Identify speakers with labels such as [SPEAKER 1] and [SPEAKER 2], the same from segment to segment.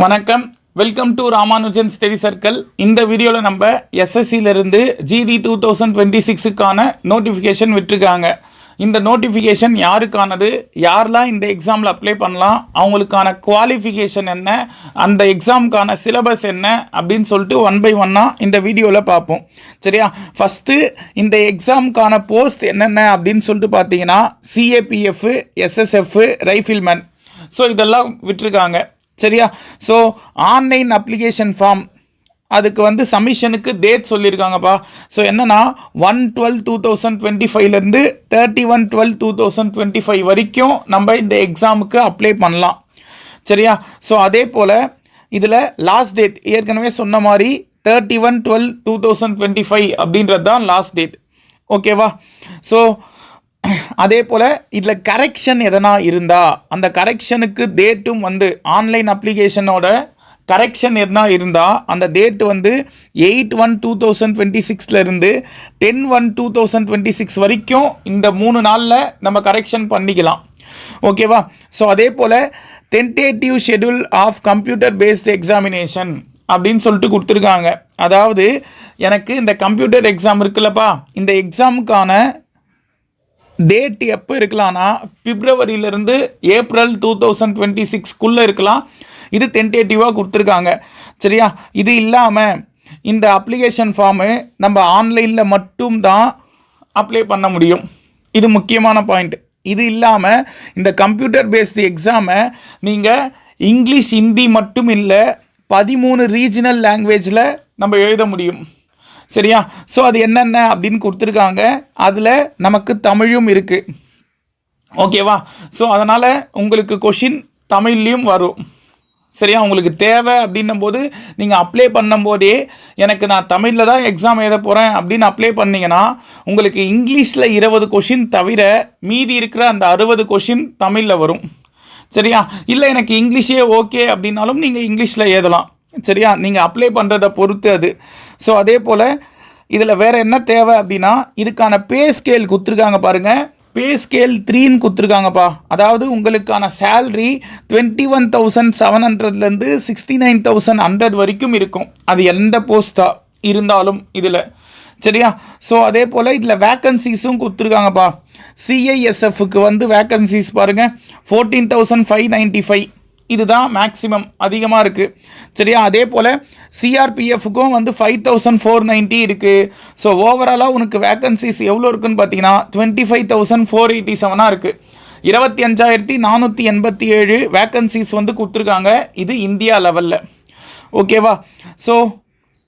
[SPEAKER 1] வணக்கம். Welcome to Ramanujan study circle இந்த வீடியோவில் நம்ம எஸ்எஸ்சியிலிருந்து ஜிடி டூ தௌசண்ட் டுவெண்ட்டி சிக்ஸுக்கான நோட்டிஃபிகேஷன் விட்டுருக்காங்க. இந்த நோட்டிஃபிகேஷன் யாருக்கானது? யாரெல்லாம் இந்த எக்ஸாமில் அப்ளை பண்ணலாம்? அவங்களுக்கான குவாலிஃபிகேஷன் என்ன? அந்த எக்ஸாமுக்கான சிலபஸ் என்ன? அப்படின்னு சொல்லிட்டு ஒன் பை ஒன்னாக இந்த வீடியோவில் பார்ப்போம். சரியா? ஃபஸ்ட்டு இந்த எக்ஸாமுக்கான போஸ்ட் என்னென்ன அப்படின்னு சொல்லிட்டு பார்த்தீங்கன்னா சிஏபிஎஃப் எஸ்எஸ்எஃப் ரைஃபில்மேன் ஸோ இதெல்லாம் விட்டுருக்காங்க. சரியா? ஸோ ஆன்லைன் அப்ளிகேஷன் ஃபார்ம் அதுக்கு வந்து சமிஷனுக்கு டேட் சொல்லியிருக்காங்கப்பா ஸோ என்னன்னா one twelve two thousand twenty ஃபைவ்லேருந்து thirty one twelve two thousand twenty five வரைக்கும் நம்ம இந்த எக்ஸாமுக்கு அப்ளை பண்ணலாம். சரியா? ஸோ அதே போல் இதில் லாஸ்ட் டேட் ஏற்கனவே சொன்ன மாதிரி thirty one twelve two thousand twenty five அப்படின்றது தான் லாஸ்ட் டேட் ஓகேவா ஸோ அதே போல் இதில் கரெக்ஷன் எதனா இருந்தால் அந்த கரெக்ஷனுக்கு டேட்டும் வந்து ஆன்லைன் அப்ளிகேஷனோட கரெக்ஷன் எதனா இருந்தால் அந்த டேட் வந்து eight one two thousand twenty சிக்ஸ்லேருந்து ten one two thousand twenty six வரைக்கும் இந்த மூணு நாளில் நம்ம கரெக்ஷன் பண்ணிக்கலாம். ஓகேவா ஸோ அதே போல் tentative schedule of computer based examination அப்படின்னு சொல்லிட்டு கொடுத்துருக்காங்க. அதாவது எனக்கு இந்த கம்ப்யூட்டர் எக்ஸாம் இருக்குல்லப்பா. இந்த எக்ஸாமுக்கான டேட் எப்போ இருக்கலாம்னா பிப்ரவரியிலேருந்து ஏப்ரல் டூ தௌசண்ட் டுவெண்ட்டி சிக்ஸ்க்குள்ளே இருக்கலாம். இது டென்டேட்டிவாக கொடுத்துருக்காங்க. சரியா? இது இல்லாமல் இந்த அப்ளிகேஷன் ஃபார்மு நம்ம ஆன்லைனில் மட்டும்தான் அப்ளை பண்ண முடியும். இது முக்கியமான பாயிண்ட் இது இல்லாமல் இந்த கம்ப்யூட்டர் பேஸ்டு எக்ஸாமை நீங்கள் இங்கிலீஷ் ஹிந்தி மட்டும் இல்லை பதிமூணு ரீஜினல் லாங்குவேஜில் நம்ம எழுத முடியும். சரியா? ஸோ அது என்னென்ன அப்படின்னு கொடுத்துருக்காங்க. அதில் நமக்கு தமிழும் இருக்குது ஓகேவா ஸோ அதனால் உங்களுக்கு கொஷின் தமிழ்லேயும் வரும். சரியா? உங்களுக்கு தேவை அப்படின்னும் போது நீங்கள் அப்ளை பண்ணும்போதே எனக்கு நான் தமிழில் தான் எக்ஸாம் எழுத போகிறேன் அப்படின்னு அப்ளை பண்ணிங்கன்னா உங்களுக்கு இங்கிலீஷில் இருபது கொஷின் தவிர மீதி இருக்கிற அந்த அறுபது கொஷின் தமிழில் வரும். சரியா? இல்லை எனக்கு இங்கிலீஷே ஓகே அப்படின்னாலும் நீங்கள் இங்கிலீஷில் எழுதலாம். சரியா? நீங்கள் அப்ளை பண்ணுறதை பொறுத்து அது. ஸோ அதே போல் இதில் வேறு என்ன தேவை அப்படின்னா இதுக்கான பே ஸ்கேல் கொடுத்துருக்காங்க பாருங்கள் பே ஸ்கேல் த்ரீன்னு கொடுத்துருக்காங்கப்பா. அதாவது உங்களுக்கான salary twenty one thousand seven ஹண்ட்ரட்லேருந்து சிக்ஸ்டி நைன் தௌசண்ட் ஹண்ட்ரட் வரைக்கும் இருக்கும். அது எந்த போஸ்ட்டாக இருந்தாலும் இதில். சரியா? ஸோ அதே போல் இதில் வேக்கன்சிஸும் கொடுத்துருக்காங்கப்பா. சிஐஎஸ்எஃப்க்கு வந்து வேக்கன்சிஸ் பாருங்கள் fourteen thousand five ninety five இதுதான் மேக்ஸிமம் அதிகமாக இருக்குது சரியா? அதே போல் சிஆர்பிஎஃப்க்கும் வந்து ஃபைவ் தௌசண்ட் ஃபோர் நைன்ட்டி இருக்குது ஸோ ஓவராலாக உனக்கு வேக்கன்சிஸ் எவ்வளோ இருக்குன்னு பார்த்தீங்கன்னா twenty five thousand four eighty செவனாக இருக்குது இருபத்தி அஞ்சாயிரத்தி நானூற்றி எண்பத்தி ஏழு வேக்கன்சிஸ் வந்து கொடுத்துருக்காங்க. இது இந்தியா லெவலில் ஓகேவா ஸோ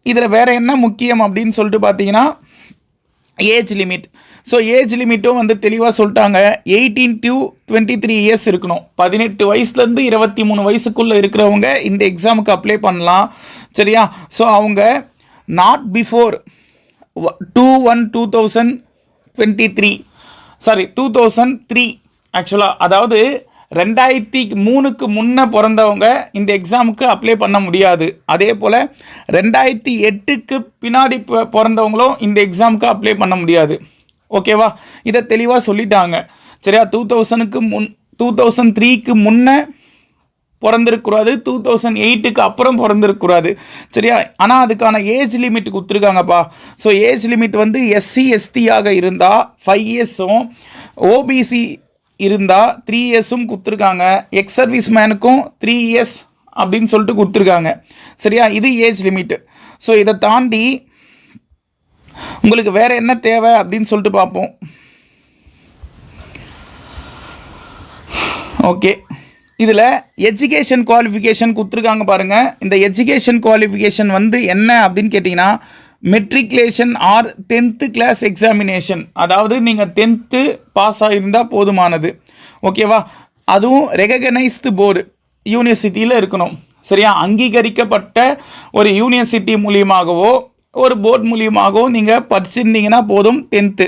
[SPEAKER 1] இதில் வேறு என்ன முக்கியம் அப்படின்னு சொல்லிட்டு பார்த்தீங்கன்னா ஏஜ் லிமிட் ஸோ ஏஜ் லிமிட்டும் வந்து தெளிவாக சொல்லிட்டாங்க. Eighteen to twenty three years இருக்கணும். பதினெட்டு வயசுலேருந்து இருபத்தி மூணு வயசுக்குள்ளே இருக்கிறவங்க இந்த எக்ஸாமுக்கு அப்ளை பண்ணலாம். சரியா? ஸோ அவங்க not before two one two thousand twenty three sorry two thousand three ஆக்சுவலாக அதாவது ரெண்டாயிரத்தி மூணுக்கு முன்னே பிறந்தவங்க இந்த எக்ஸாமுக்கு அப்ளை பண்ண முடியாது. அதே போல் ரெண்டாயிரத்தி எட்டுக்கு பின்னாடி பிறந்தவங்களும் இந்த எக்ஸாமுக்கு அப்ளை பண்ண முடியாது. ஓகேவா? இதை தெளிவாக சொல்லிட்டாங்க. சரியா? டூ தௌசண்ட்க்கு முன் டூ தௌசண்ட் த்ரீக்கு முன்னே பிறந்திருக்கூடாது டூ தௌசண்ட் எயிட்டுக்கு அப்புறம் பிறந்திருக்கூடாது சரியா? ஆனால் அதுக்கான ஏஜ் லிமிட் கொடுத்துருக்காங்கப்பா. ஸோ ஏஜ் லிமிட் வந்து எஸ்சி எஸ்டியாக இருந்தால் ஃபைவ் இயர்ஸும் ஓபிசி இருந்தால் த்ரீ இயர்ஸும் கொடுத்துருக்காங்க. எக்ஸ் சர்வீஸ் மேனுக்கும் த்ரீ இயர்ஸ் அப்படின்னு சொல்லிட்டு கொடுத்துருக்காங்க. சரியா? இது ஏஜ் லிமிட்டு ஸோ இதை தாண்டி உங்களுக்கு வேறு என்ன தேவை அப்படின்னு சொல்லிட்டு பார்ப்போம். ஓகே இதில் எஜுகேஷன் குவாலிஃபிகேஷன் கொடுத்துருக்காங்க பாருங்கள் இந்த எஜுகேஷன் குவாலிஃபிகேஷன் வந்து என்ன அப்படின்னு கேட்டிங்கன்னா matriculation or tenth class examination அதாவது நீங்கள் டென்த்து பாஸ் ஆகியிருந்தால் போதுமானது. ஓகேவா அதுவும் ரெகக்னைஸ்டு போர்டு யூனிவர்சிட்டியில் இருக்கணும். சரியா? அங்கீகரிக்கப்பட்ட ஒரு யூனிவர்சிட்டி மூலியமாகவோ ஒரு போர்டு மூலியமாகவும் நீங்கள் படிச்சிருந்தீங்கன்னா போதும் டென்த்து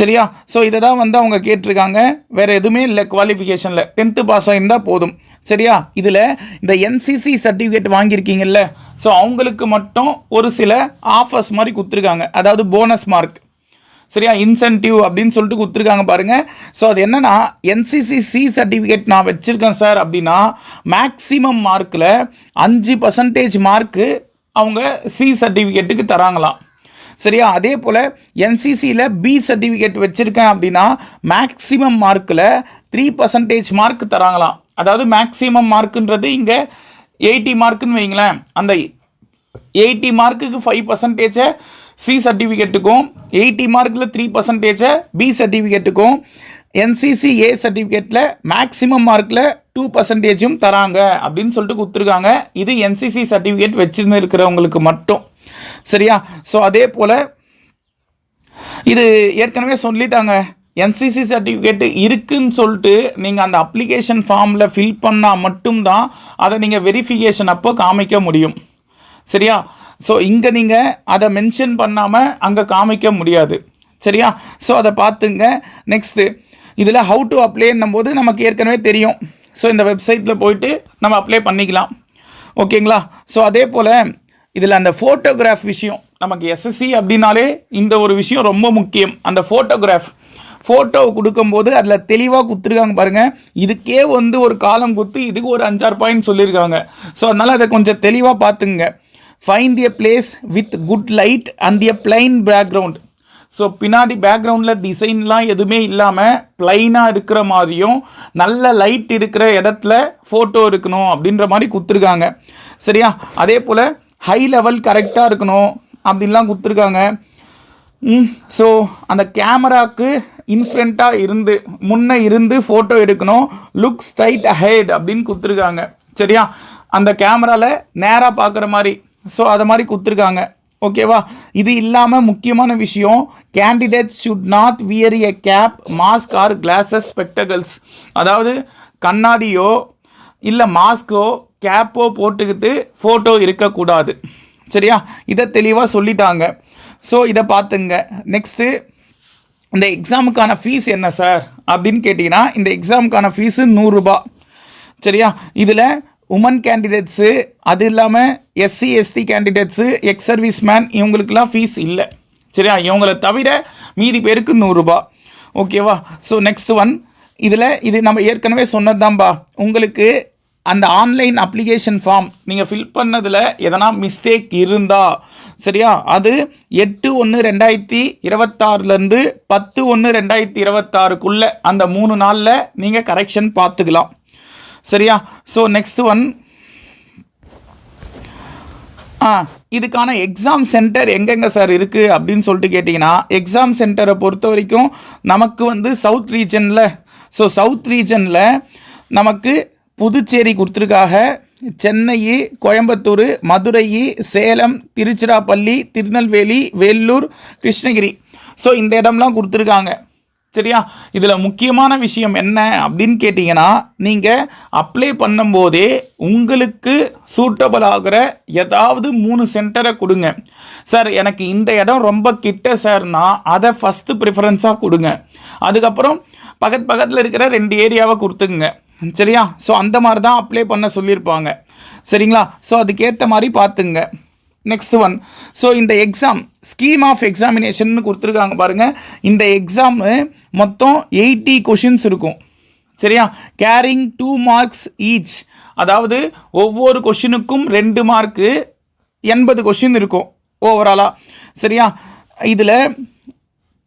[SPEAKER 1] சரியா? ஸோ இதை தான் வந்து அவங்க கேட்டிருக்காங்க. வேறு எதுவுமே இல்லை குவாலிஃபிகேஷனில் டென்த்து பாஸ் ஆகியிருந்தால் போதும். சரியா? இதில் இந்த என்சிசி சர்டிஃபிகேட் வாங்கியிருக்கீங்கல்ல. ஸோ அவங்களுக்கு மட்டும் ஒரு சில ஆஃபர்ஸ் மாதிரி கொடுத்துருக்காங்க. அதாவது போனஸ் மார்க் சரியா? இன்சென்டிவ் அப்படின்னு சொல்லிட்டு கொடுத்துருக்காங்க பாருங்கள் ஸோ அது என்னென்னா என்சிசி சி சர்டிஃபிகேட் நான் வச்சுருக்கேன் சார் அப்படின்னா மேக்ஸிமம் மார்க்கில் அஞ்சு பர்சன்டேஜ் மார்க்கு அவங்க சி சர்டிஃபிகேட்டுக்கு தராங்களாம். சரியா? அதே போல் என்சிசியில் பி சர்டிஃபிகேட் வச்சுருக்கேன் அப்படின்னா மேக்ஸிமம் மார்க்கில் த்ரீ பர்சன்டேஜ் மார்க் தராங்களாம். அதாவது மேக்ஸிமம் மார்க்குன்றது இங்கே எயிட்டி மார்க்குன்னு வைங்களேன் அந்த எயிட்டி மார்க்குக்கு ஃபைவ் பர்சன்டேஜை சி சர்டிஃபிகேட்டுக்கும் எயிட்டி மார்க்கில் த்ரீ பர்சன்டேஜை பி சர்டிஃபிகேட்டுக்கும் என்சிசி ஏ சர்டிஃபிகேட்டில் மேக்ஸிமம் மார்க்கில் டூ பர்சன்டேஜும் தராங்க அப்படின்னு சொல்லிட்டு கொடுத்துருக்காங்க. இது என்சிசி சர்டிஃபிகேட் வச்சுருந்து இருக்கிறவங்களுக்கு மட்டும். சரியா? ஸோ அதே போல் இது ஏற்கனவே சொல்லிட்டாங்க. என்சிசி சர்டிஃபிகேட் இருக்குன்னு சொல்லிட்டு நீங்கள் அந்த அப்ளிகேஷன் ஃபார்மில் ஃபில் பண்ணால் மட்டும்தான் அதை நீங்கள் வெரிஃபிகேஷன் அப்போ காமிக்க முடியும். சரியா? ஸோ இங்கே நீங்கள் அதை மென்ஷன் பண்ணாமல் அங்கே காமிக்க முடியாது. சரியா? ஸோ அதை பார்த்துங்க. நெக்ஸ்ட்டு இதில் ஹவு டு அப்ளைன்னும் போது நமக்கு ஏற்கனவே தெரியும். ஸோ இந்த வெப்சைட்டில் போயிட்டு நம்ம அப்ளை பண்ணிக்கலாம். ஓகேங்களா ஸோ அதே போல் இதில் அந்த ஃபோட்டோகிராஃப் விஷயம் நமக்கு எஸ்எஸ்சி அப்படின்னாலே இந்த ஒரு விஷயம் ரொம்ப முக்கியம். அந்த ஃபோட்டோகிராஃப் ஃபோட்டோ கொடுக்கும்போது அதில் தெளிவாக கொடுத்துருக்காங்க பாருங்கள் இதுக்கே வந்து ஒரு காலம் குத்து இதுக்கு ஒரு அஞ்சாறு பாயிண்ட் சொல்லியிருக்காங்க ஸோ அதனால் அதை கொஞ்சம் தெளிவாக பார்த்துங்க find a place with good light and a plain background so பின்னாடி பேக்ரவுண்டில் டிசைன்லாம் எதுவுமே இல்லாமல் ப்ளைனாக இருக்கிற மாதிரியும் நல்ல லைட் இருக்கிற இடத்துல ஃபோட்டோ இருக்கணும் அப்படின்ற மாதிரி கொடுத்துருக்காங்க. சரியா? அதே போல் ஹை லெவல் கரெக்டாக இருக்கணும் அப்படின்லாம் கொடுத்துருக்காங்க. ஸோ அந்த கேமராக்கு இன்ஃப்ரண்ட்டாக இருந்து முன்னே இருந்து ஃபோட்டோ எடுக்கணும் லுக் ஸ்டைட் ஹெட் அப்படின்னு கொடுத்துருக்காங்க. சரியா? அந்த கேமராவில் நேராக பார்க்குற மாதிரி ஸோ அதை மாதிரி கொடுத்துருக்காங்க. ஓகேவா இது இல்லாமல் முக்கியமான விஷயம் candidate should not wear a cap mask or glasses spectacles அதாவது கண்ணாடியோ இல்லை மாஸ்க்கோ கேப்போ போட்டுக்கிட்டு ஃபோட்டோ இருக்கக்கூடாது. சரியா? இதை தெளிவாக சொல்லிட்டாங்க. ஸோ இதை பார்த்துங்க. நெக்ஸ்ட்டு இந்த எக்ஸாமுக்கான ஃபீஸ் என்ன சார் அப்படின்னு கேட்டிங்கன்னா இந்த எக்ஸாமுக்கான ஃபீஸு நூறுரூபா சரியா? இதில் உமன் கேண்டிடேட்ஸு அது இல்லாமல் SC ST candidates ex service man இவங்களுக்கெல்லாம் ஃபீஸ் இல்லை. சரியா? இவங்களை தவிர மீதி பேருக்கு நூறுரூபா ஓகேவா ஸோ நெக்ஸ்ட் ஒன் இதில் இது நம்ம ஏற்கனவே சொன்னதுதான்பா. உங்களுக்கு அந்த ஆன்லைன் அப்ளிகேஷன் ஃபார்ம் நீங்கள் ஃபில் பண்ணதில் எதனா மிஸ்டேக் இருந்தா. சரியா? அது எட்டு ஒன்று ரெண்டாயிரத்தி இருபத்தாறுலேருந்து பத்து ஒன்று ரெண்டாயிரத்தி இருபத்தாறுக்குள்ளே அந்த மூணு நாளில் நீங்கள் கரெக்ஷன் பார்த்துக்கலாம். சரியா? ஸோ நெக்ஸ்ட் ஒன் ஆ இதுக்கான எக்ஸாம் சென்டர் எங்கெங்கே சார் இருக்குது அப்படின்னு சொல்லிட்டு கேட்டிங்கன்னா எக்ஸாம் சென்டரை பொறுத்த வரைக்கும் நமக்கு வந்து சவுத் ரீஜனில் ஸோ சவுத் ரீஜனில் நமக்கு புதுச்சேரி கொடுத்துருக்காக சென்னை கோயம்புத்தூர் மதுரை சேலம் திருச்சிராப்பள்ளி திருநெல்வேலி வேலூர் கிருஷ்ணகிரி. ஸோ இந்த இடம்லாம் கொடுத்துருக்காங்க. சரியா? இதில் முக்கியமான விஷயம் என்ன அப்படின்னு கேட்டிங்கன்னா நீங்கள் அப்ளை பண்ணும்போதே உங்களுக்கு சூட்டபிள் ஆகிற ஏதாவது மூணு சென்டரை கொடுங்க. சார் எனக்கு இந்த இடம் ரொம்ப கிட்ட சார்னா அதை ஃபஸ்ட்டு ப்ரிஃபரன்ஸாக கொடுங்க. அதுக்கப்புறம் பக்கத்து பக்கத்தில் இருக்கிற ரெண்டு ஏரியாவை கொடுத்துங்க சரியா? ஸோ அந்த மாதிரி தான் அப்ளை பண்ண சொல்லியிருப்பாங்க. சரிங்களா? ஸோ அதுக்கேற்ற மாதிரி பார்த்துங்க நெக்ஸ்ட் ஒன் ஸோ இந்த எக்ஸாம் ஸ்கீம் ஆஃப் எக்ஸாமினேஷன் கொடுத்துருக்காங்க பாருங்கள் இந்த எக்ஸாமு மொத்தம் எயிட்டி கொஷின்ஸ் இருக்கும். சரியா? கேரிங் டூ மார்க்ஸ் ஈச் அதாவது ஒவ்வொரு கொஷினுக்கும் ரெண்டு மார்க்கு எண்பது கொஷின் இருக்கும் ஓவராலாக சரியா? இதில்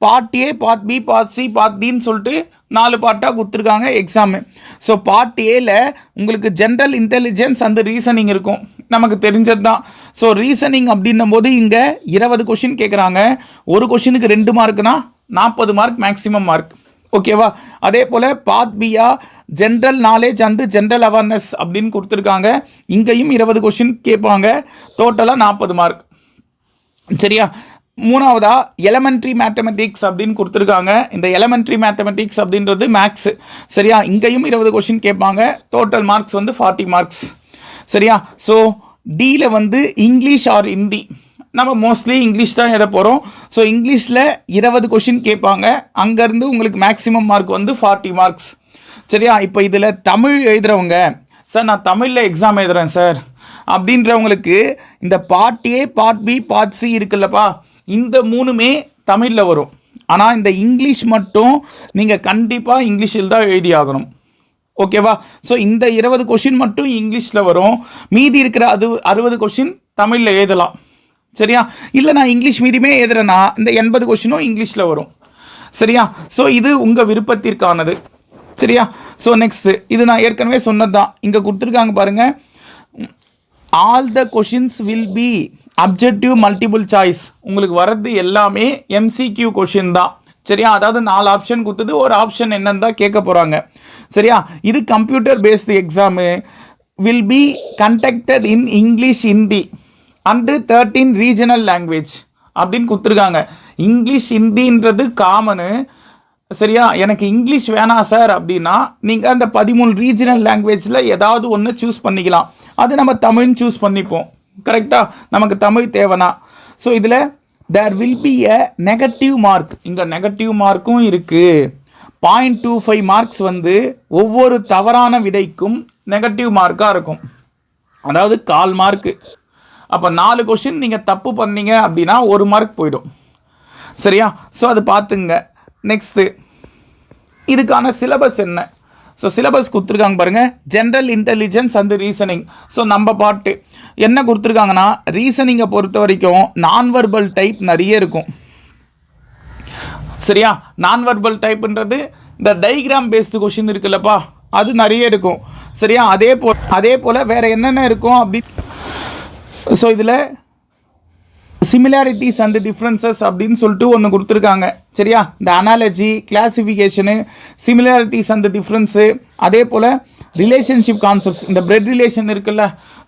[SPEAKER 1] part A part B part C part டின்னு சொல்லிட்டு நாலு பார்ட்டாக கொடுத்துருக்காங்க எக்ஸாமு ஸோ பார்ட் ஏல உங்களுக்கு ஜென்ரல் இன்டெலிஜென்ஸ் அந்த ரீசனிங் இருக்கும். நமக்கு தெரிஞ்சது தான் ஸோ ரீசனிங் அப்படின்னும் போது இங்கே இருபது கொஷின் கேட்குறாங்க ஒரு கொஷினுக்கு ரெண்டு மார்க்னா நாற்பது மார்க் மேக்ஸிமம் மார்க் ஓகேவா அதே போல் part B general knowledge and general awareness அப்படின்னு கொடுத்துருக்காங்க. இங்கேயும் இருபது கொஷின் கேட்பாங்க டோட்டலாக நாற்பது மார்க் சரியா? மூணாவதா எலமெண்ட்ரி மேத்தமெட்டிக்ஸ் அப்படின்னு கொடுத்துருக்காங்க. இந்த எலமெண்ட்ரி மேத்தமெட்டிக்ஸ் அப்படின்றது மேக்ஸ் சரியா? இங்கேயும் இருபது கொஷின் கேட்பாங்க. டோட்டல் மார்க்ஸ் வந்து ஃபார்ட்டி மார்க்ஸ் சரியா? ஸோ டியில் வந்து இங்கிலீஷ் ஆர் ஹிந்தி நம்ம மோஸ்ட்லி இங்கிலீஷ் தான் எதை போகிறோம் ஸோ இங்கிலீஷில் இருபது கொஷின் கேட்பாங்க. அங்கேருந்து உங்களுக்கு மேக்ஸிமம் மார்க் வந்து ஃபார்ட்டி மார்க்ஸ் சரியா? இப்போ இதில் தமிழ் எழுதுகிறவங்க சார் நான் தமிழில் எக்ஸாம் எழுதுறேன் சார். அப்படின்றவங்களுக்கு இந்த part A part B part C இருக்குல்லப்பா. இந்த மூணுமே தமிழில் வரும். ஆனால் இந்த இங்கிலீஷ் மட்டும் நீங்கள் கண்டிப்பாக இங்கிலீஷில் தான் எழுதி ஆகணும். ஓகேவா? ஸோ இந்த இருபது கொஷின் மட்டும் இங்கிலீஷில் வரும். மீதி இருக்கிற அது அறுபது கொஷின் தமிழில் எழுதலாம். சரியா? இல்லை நான் இங்கிலீஷ் மீடியமே எழுதுறேன்னா இந்த எண்பது கொஷினும் இங்கிலீஷில் வரும். சரியா? ஸோ இது உங்கள் விருப்பத்திற்கானது. சரியா? ஸோ நெக்ஸ்ட்டு இது நான் ஏற்கனவே சொன்னது தான் இங்கே கொடுத்துருக்காங்க பாருங்கள் all the questions will be objective multiple choice உங்களுக்கு வர்றது எல்லாமே எம்சிக்யூ கொஷின் தான். சரியா? அதாவது நாலு ஆப்ஷன் கொடுத்தது. ஒரு ஆப்ஷன் என்னன்னு தான் கேட்க போகிறாங்க சரியா? இது computer based exam will be conducted in English Hindi and thirteen regional language அப்படின்னு கொடுத்துருக்காங்க. இங்கிலீஷ் ஹிந்தின்றது காமனு சரியா? எனக்கு இங்கிலீஷ் வேணாம் சார் அப்படின்னா நீங்கள் அந்த பதிமூணு ரீஜனல் லாங்குவேஜில் ஏதாவது ஒன்று சூஸ் பண்ணிக்கலாம். அது நம்ம தமிழ்னு சூஸ் பண்ணிப்போம். கரெக்டாக நமக்கு தமிழ் தேவைனா. ஸோ இதில் there will be a negative mark இங்கே நெகட்டிவ் மார்க்கும் இருக்குது பாயிண்ட் டூ ஃபைவ் மார்க்ஸ் வந்து ஒவ்வொரு தவறான விடைக்கும் நெகட்டிவ் மார்க்காக இருக்கும். அதாவது கால் மார்க்கு அப்போ நாலு கொஷின் நீங்கள் தப்பு பண்ணீங்க அப்படின்னா ஒரு மார்க் போயிடும். சரியா? ஸோ அது பார்த்துங்க. நெக்ஸ்ட்டு இதுக்கான சிலபஸ் என்ன? ஸோ சிலபஸ் கொடுத்துருக்காங்க பாருங்கள் general intelligence and reasoning so நம்ம பாட்டு. என்ன கொடுத்துருக்காங்கன்னா ரீசனிங்கை பொறுத்த வரைக்கும் நான் வெர்பல் டைப் நிறைய இருக்கும். சரியா? நான் வெர்பல் டைப்ன்றது இந்த டைக்ராம் பேஸ்டு கொஷின் இருக்குல்லப்பா. அது நிறைய இருக்கும். சரியா? அதே போல் அதே போல் வேறு என்னென்ன இருக்கும் அப்படி ஸோ இதில் சிமிலாரிட்டிஸ் அண்ட் டிஃப்ரென்சஸ் அப்படின்னு சொல்லிட்டு ஒன்று கொடுத்துருக்காங்க. சரியா? இந்த analogy classification similarities and difference அதே போல் ரிலேஷன்ஷிப் கான்செப்ட்ஸ் இந்த பிரெட் ரிலேஷன் இருக்குல்ல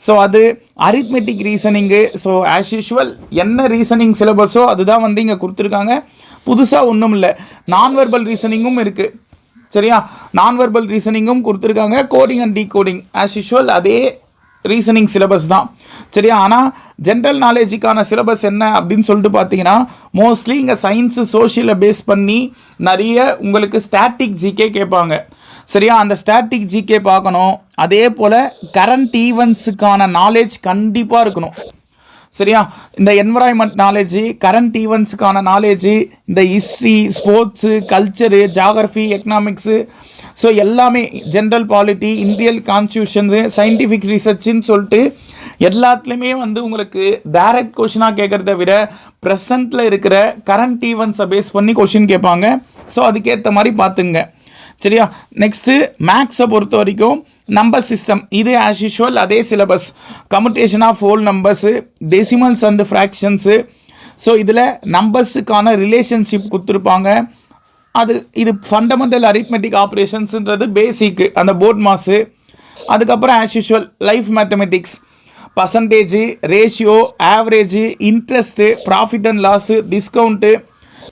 [SPEAKER 1] ஸோ அது arithmetic reasoning so as usual என்ன ரீசனிங் சிலபஸோ அதுதான் வந்து இங்கே கொடுத்துருக்காங்க. புதுசாக ஒன்றும் இல்லை. நான் வெர்பல் ரீசனிங்கும் இருக்குது சரியா? நான் வெர்பல் ரீசனிங்கும் கொடுத்துருக்காங்க. Coding and decoding as usual அதே ரீசனிங் சிலபஸ் தான். சரியா? ஆனால் ஜென்ரல் நாலேஜுக்கான சிலபஸ் என்ன அப்படின்னு சொல்லிட்டு பார்த்தீங்கன்னா மோஸ்ட்லி இங்கே சயின்ஸு சோஷியலை பேஸ் பண்ணி நிறைய உங்களுக்கு ஸ்டாட்டிக் ஜிகே கேட்பாங்க. சரியா? அந்த ஸ்டாட்டிக் ஜிகே பார்க்கணும். அதே போல் கரண்ட் ஈவெண்ட்ஸுக்கான நாலேஜ் கண்டிப்பாக இருக்கணும். சரியா? இந்த என்வரான்மெண்ட் நாலேஜு கரண்ட் ஈவெண்ட்ஸுக்கான நாலேஜு இந்த history sports culture geography economics so எல்லாமே general polity Indian constitutions scientific ரிசர்ச்சுன்னு சொல்லிட்டு எல்லாத்துலேயுமே வந்து உங்களுக்கு டைரக்ட் கொஷினாக கேட்குறத விட ப்ரெசண்ட்டில் இருக்கிற கரண்ட் ஈவெண்ட்ஸை பேஸ் பண்ணி கொஷின் கேட்பாங்க. ஸோ அதுக்கேற்ற மாதிரி பார்த்துங்க. சரியா? நெக்ஸ்ட்டு மேக்ஸை பொறுத்த வரைக்கும் நம்பர் சிஸ்டம் இது ஆஸ் யூஷுவல் அதே syllabus computation of whole numbers decimals and fractions so இதில் நம்பர்ஸுக்கான ரிலேஷன்ஷிப் கொடுத்துருப்பாங்க. அது இது ஃபண்டமெண்டல் அரித்மெட்டிக் ஆப்ரேஷன்ஸுன்றது பேசிக்கு அந்த போர்ட் மாஸு அதுக்கப்புறம் as usual life mathematics percentage ratio average interest profit and loss discount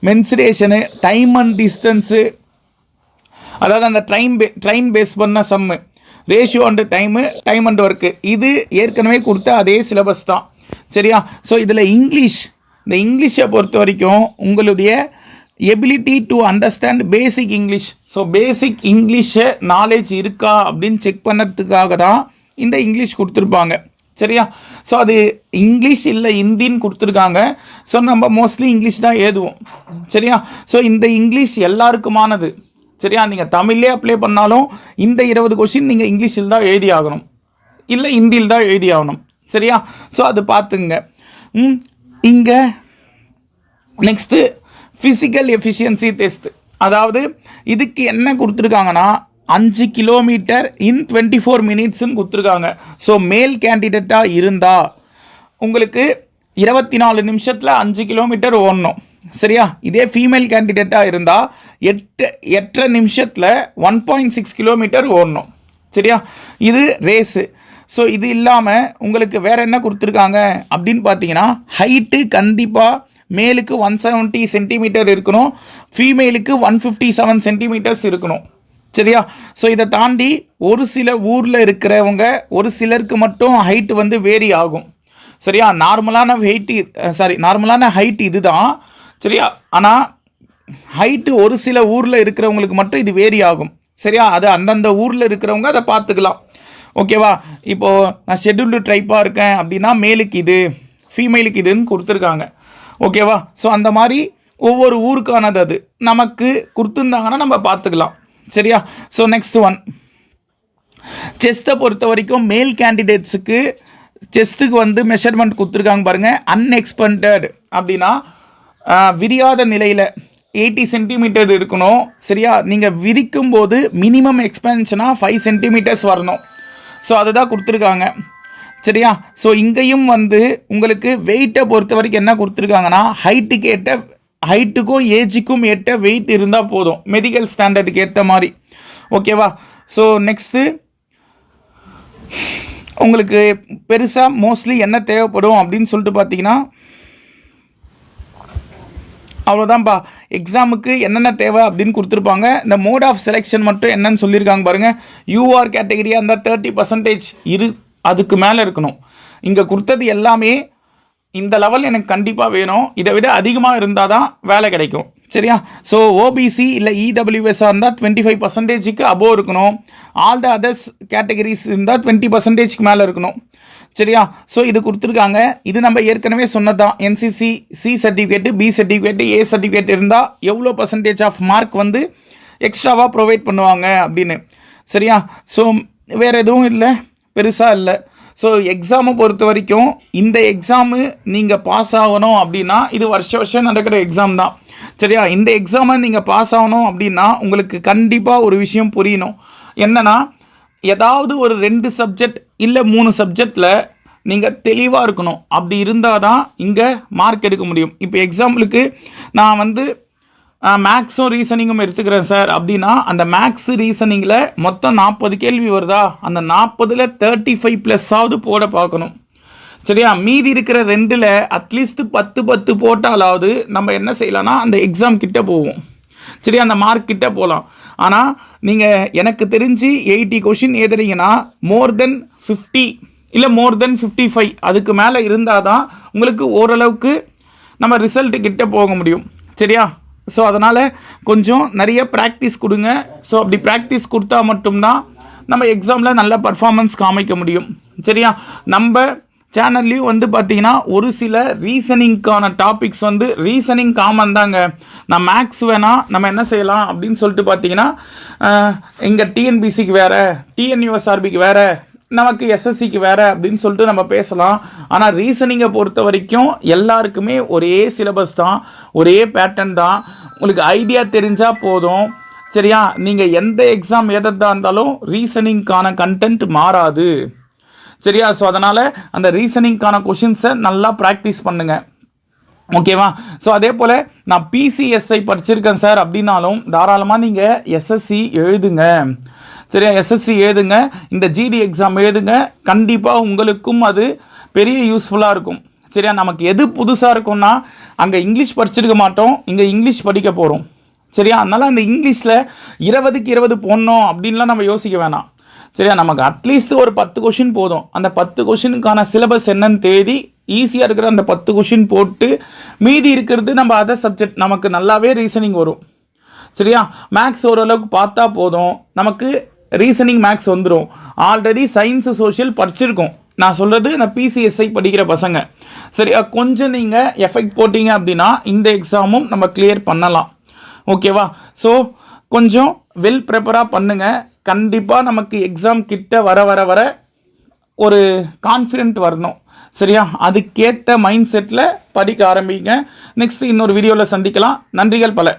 [SPEAKER 1] mensuration time and distance அதாவது அந்த ட்ரெயின் பே ட்ரெயின் பேஸ் பண்ண sum ratio and time time and work இது ஏற்கனவே கொடுத்த அதே சிலபஸ் தான். சரியா? ஸோ இதில் இங்கிலீஷ் இந்த இங்கிலீஷை பொறுத்த வரைக்கும் உங்களுடைய ability to understand basic English so basic இங்கிலீஷை நாலேஜ் இருக்கா அப்படின்னு செக் பண்ணுறதுக்காக தான் இந்த இங்கிலீஷ் கொடுத்துருப்பாங்க. சரியா? ஸோ அது இங்கிலீஷ் இல்லை ஹிந்தின்னு கொடுத்துருக்காங்க. ஸோ நம்ம மோஸ்ட்லி இங்கிலீஷ் தான் ஏதுவோம். சரியா? ஸோ இந்த இங்கிலீஷ் எல்லாருக்குமானது. சரியா? நீங்கள் தமிழ்லே அப்ளை பண்ணாலும் இந்த இருபது கொஷின் நீங்கள் இங்கிலீஷில் தான் எழுதி ஆகணும். இல்லை ஹிந்தியில் தான் எழுதி ஆகணும். சரியா? ஸோ அது பார்த்துங்க. இங்கே நெக்ஸ்ட்டு ஃபிசிக்கல் எஃபிஷியன்சி டெஸ்ட் அதாவது இதுக்கு என்ன கொடுத்துருக்காங்கன்னா அஞ்சு கிலோமீட்டர் இன் டுவெண்ட்டி ஃபோர் மினிட்ஸுன்னு கொடுத்துருக்காங்க. ஸோ மேல் கேண்டிடேட்டாக இருந்தால் உங்களுக்கு இருபத்தி நாலு நிமிஷத்தில் அஞ்சு கிலோமீட்டர் ஓடணும். சரியா? இதே ஃபீமேல் கேண்டிடேட்டாக இருந்தால் எட்டு எட்டரை நிமிஷத்தில் ஒன் பாயிண்ட் சிக்ஸ் கிலோமீட்டர் ஓடணும். சரியா? இது ரேஸு ஸோ இது இல்லாமல் உங்களுக்கு வேறு என்ன கொடுத்துருக்காங்க? அப்படின்னு பார்த்தீங்கன்னா ஹைட்டு கண்டிப்பாக மேலுக்கு ஒன் செவன்ட்டி சென்டிமீட்டர் இருக்கணும் ஃபீமேலுக்கு ஒன் ஃபிஃப்டி செவன் சென்டிமீட்டர்ஸ் இருக்கணும். சரியா? ஸோ இதை தாண்டி ஒரு சில ஊரில் இருக்கிறவங்க ஒரு சிலருக்கு மட்டும் ஹைட் வந்து வேரி ஆகும். சரியா? நார்மலான வெயிட் சாரி நார்மலான ஹைட் இதுதான். சரியா? ஆனால் ஹைட்டு ஒரு சில ஊரில் இருக்கிறவங்களுக்கு மட்டும் இது வேரி ஆகும். சரியா? அது அந்தந்த ஊரில் இருக்கிறவங்க அதை பார்த்துக்கலாம். ஓகேவா இப்போது நான் ஷெட்யூல்டு ட்ரைப்பாக இருக்கேன் அப்படின்னா மேலுக்கு இது ஃபீமேலுக்கு இதுன்னு கொடுத்துருக்காங்க. ஓகேவா ஸோ அந்த மாதிரி ஒவ்வொரு ஊருக்கானது அது. நமக்கு கொடுத்துருந்தாங்கன்னா நம்ம பார்த்துக்கலாம். சரியா? ஸோ நெக்ஸ்ட் ஒன் செஸ்ட்டை பொறுத்த வரைக்கும் மேல் கேண்டிடேட்ஸுக்கு செஸ்ட்டுக்கு வந்து மெஷர்மெண்ட் கொடுத்துருக்காங்க பாருங்கள் அன்எக்ஸ்பெண்டட் அப்படின்னா விரியாத நிலையில் எயிட்டி சென்டிமீட்டர் இருக்கணும். சரியா? நீங்கள் விரிக்கும் போது மினிமம் எக்ஸ்பென்ஷனாக ஃபைவ் சென்டிமீட்டர்ஸ் வரணும். ஸோ அதுதான் கொடுத்துருக்காங்க. சரியா? ஸோ இங்கேயும் வந்து உங்களுக்கு வெயிட்டை பொறுத்த வரைக்கும் என்ன கொடுத்துருக்காங்கன்னா ஹைட்டுக்கு ஏற்ற ஹைட்டுக்கும் ஏஜுக்கும் ஏற்ற வெயிட் இருந்தால் போதும். மெடிக்கல் ஸ்டாண்டர்டுக்கு ஏற்ற மாதிரி. ஓகேவா ஸோ நெக்ஸ்ட்டு உங்களுக்கு பெருசாக மோஸ்ட்லி என்ன தேவைப்படும் அப்படின்னு சொல்லிட்டு பார்த்தீங்கன்னா அவ்வளோதான்ப்பா எக்ஸாமுக்கு என்னென்ன தேவை அப்படின்னு கொடுத்துருப்பாங்க. இந்த மோட் ஆஃப் செலெக்ஷன் மட்டும் என்னன்னு சொல்லியிருக்காங்க பாருங்கள் யூஆர் கேட்டகரியாக இருந்தால் தேர்ட்டி பர்சன்டேஜ் இரு அதுக்கு மேலே இருக்கணும். இங்கே கொடுத்தது எல்லாமே இந்த லெவல் எனக்கு கண்டிப்பாக வேணும். இதை விட அதிகமாக இருந்தால் தான் வேலை கிடைக்கும். சரியா? ஸோ ஓபிசி இல்லை இடபிள்யூஎஸ்ஆர் இருந்தால் டுவெண்ட்டி ஃபைவ் பர்சன்டேஜுக்கு அபோவ் இருக்கணும். ஆல் த அதர்ஸ் கேட்டகரிஸ் இருந்தால் டுவெண்ட்டி பர்சன்டேஜ்க்கு மேலே இருக்கணும். சரியா? ஸோ இது கொடுத்துருக்காங்க. இது நம்ம ஏற்கனவே சொன்னது தான் NCC C certificate B certificate A certificate இருந்தால் எவ்வளோ பர்சன்டேஜ் ஆஃப் மார்க் வந்து எக்ஸ்ட்ராவாக ப்ரொவைட் பண்ணுவாங்க அப்படின்னு. சரியா? ஸோ வேறு எதுவும் இல்லை? பெருசாக இல்லை. ஸோ எக்ஸாமை பொறுத்த வரைக்கும் இந்த எக்ஸாமு நீங்கள் பாஸ் ஆகணும் அப்படின்னா இது வருஷ வருஷம் நடக்கிற எக்ஸாம் தான். சரியா? இந்த எக்ஸாமை நீங்கள் பாஸ் ஆகணும் அப்படின்னா உங்களுக்கு கண்டிப்பாக ஒரு விஷயம் புரியணும். என்னன்னா ஏதாவது ஒரு ரெண்டு சப்ஜெக்ட் இல்லை மூணு சப்ஜெக்டில் நீங்கள் தெளிவாக இருக்கணும். அப்படி இருந்தால் தான் இங்கே மார்க் எடுக்க முடியும். இப்போ எக்ஸாம்பிளுக்கு நான் வந்து மேக்ஸும் ரீசனிங்கும் எடுத்துக்கிறேன் சார் அப்படின்னா அந்த மேக்ஸ் ரீசனிங்கில் மொத்தம் நாற்பது கேள்வி வருதா? அந்த நாற்பதில் தேர்ட்டி ஃபைவ் ப்ளஸ்ஸாவது போட பார்க்கணும். சரியா? மீதி இருக்கிற ரெண்டில் அட்லீஸ்ட் பத்து பத்து போட்டாலாவது நம்ம என்ன செய்யலாம்னா அந்த எக்ஸாம் கிட்ட போவோம். சரி அந்த மார்க் கிட்ட போகலாம் ஆனால் நீங்கள் எனக்கு தெரிஞ்சு எயிட்டி கொஷின் எழுதுறீங்கன்னா மோர் தென் ஃபிஃப்டி இல்லை மோர் தென் ஃபிஃப்டி ஃபைவ் அதுக்கு மேலே இருந்தால் தான் உங்களுக்கு ஓரளவுக்கு நம்ம ரிசல்ட்டு கிட்ட போக முடியும். சரியா? ஸோ அதனால் கொஞ்சம் நிறைய ப்ராக்டிஸ் கொடுங்க. ஸோ அப்படி ப்ராக்டிஸ் கொடுத்தா மட்டும்தான் நம்ம எக்ஸாமில் நல்ல பர்ஃபார்மன்ஸ் காமிக்க முடியும். சரியா? நம்ம சேனல்லையும் வந்து பார்த்தீங்கன்னா ஒரு சில ரீசனிங்க்கான டாபிக்ஸ் வந்து ரீசனிங் காமன் தாங்க. நான் மேக்ஸ் வேணால் நம்ம என்ன செய்யலாம் அப்படின்னு சொல்லிட்டு பார்த்தீங்கன்னா இங்கே டிஎன்பிசிக்கு வேறு டிஎன்யூஎஸ்ஆர்பிக்கு வேறு நமக்கு எஸ்எஸ்சிக்கு வேறு அப்படின்னு சொல்லிட்டு நம்ம பேசலாம். ஆனால் ரீசனிங்கை பொறுத்த வரைக்கும் எல்லாருக்குமே ஒரே சிலபஸ் தான் ஒரே பேட்டர்ன் தான். உங்களுக்கு ஐடியா தெரிஞ்சால் போதும். சரியா? நீங்கள் எந்த எக்ஸாம் எதாக இருந்தாலும் ரீசனிங்க்கான கண்டென்ட் மாறாது. சரியா? ஸோ அதனால் அந்த ரீசனிங்க்கான கொஷின்ஸை நல்லா ப்ராக்டிஸ் பண்ணுங்கள் ஓகேவா ஸோ அதே போல் நான் பிசிஎஸ்ஐ படிச்சிருக்கேன் சார். அப்படின்னாலும் தாராளமாக நீங்கள் எஸ்எஸ்சி எழுதுங்க. சரியா? எஸ்எஸ்சி எழுதுங்க. இந்த ஜிடி எக்ஸாம் எழுதுங்க. கண்டிப்பாக உங்களுக்கும் அது பெரிய யூஸ்ஃபுல்லாக இருக்கும். சரியா? நமக்கு எது புதுசாக இருக்கும்னா அங்கே இங்கிலீஷ் படிச்சிருக்க மாட்டோம். இங்கே இங்கிலீஷ் படிக்க போகிறோம் சரியா? அதனால் அந்த இங்கிலீஷில் இருபதுக்கு இருபது போடணும் அப்படின்லாம் நம்ம யோசிக்க வேணாம். சரியா? நமக்கு அட்லீஸ்ட் ஒரு பத்து கொஷின் போதும். அந்த பத்து கொஷினுக்கான சிலபஸ் என்னன்னு தேதி ஈஸியாக இருக்கிற அந்த பத்து கொஷின் போட்டு மீதி இருக்கிறது நம்ம அதர் சப்ஜெக்ட் நமக்கு நல்லாவே ரீசனிங் வரும். சரியா? மேக்ஸ் ஓரளவுக்கு பார்த்தா போதும். நமக்கு ரீசனிங் மேக்ஸ் வந்துடும் ஆல்ரெடி சயின்ஸு சோஷியல் படிச்சிருக்கோம். நான் சொல்கிறது நான் பிசிஎஸ்ஐ படிக்கிற பசங்க. சரியா கொஞ்சம் நீங்கள் எஃபெக்ட் போட்டிங்க அப்படின்னா இந்த எக்ஸாமும் நம்ம கிளியர் பண்ணலாம். ஓகேவா ஸோ கொஞ்சம் வெல் ப்ரிப்பராக பண்ணுங்கள் கண்டிப்பாக நமக்கு எக்ஸாம் கிட்ட வர வர வர ஒரு கான்ஃபிடென்ட் வரணும். சரியா? அதுக்கேற்ற மைண்ட் செட்டில் படிக்க ஆரம்பிங்க. நெக்ஸ்ட் இன்னொரு வீடியோவில் சந்திக்கலாம். நன்றிகள் பல.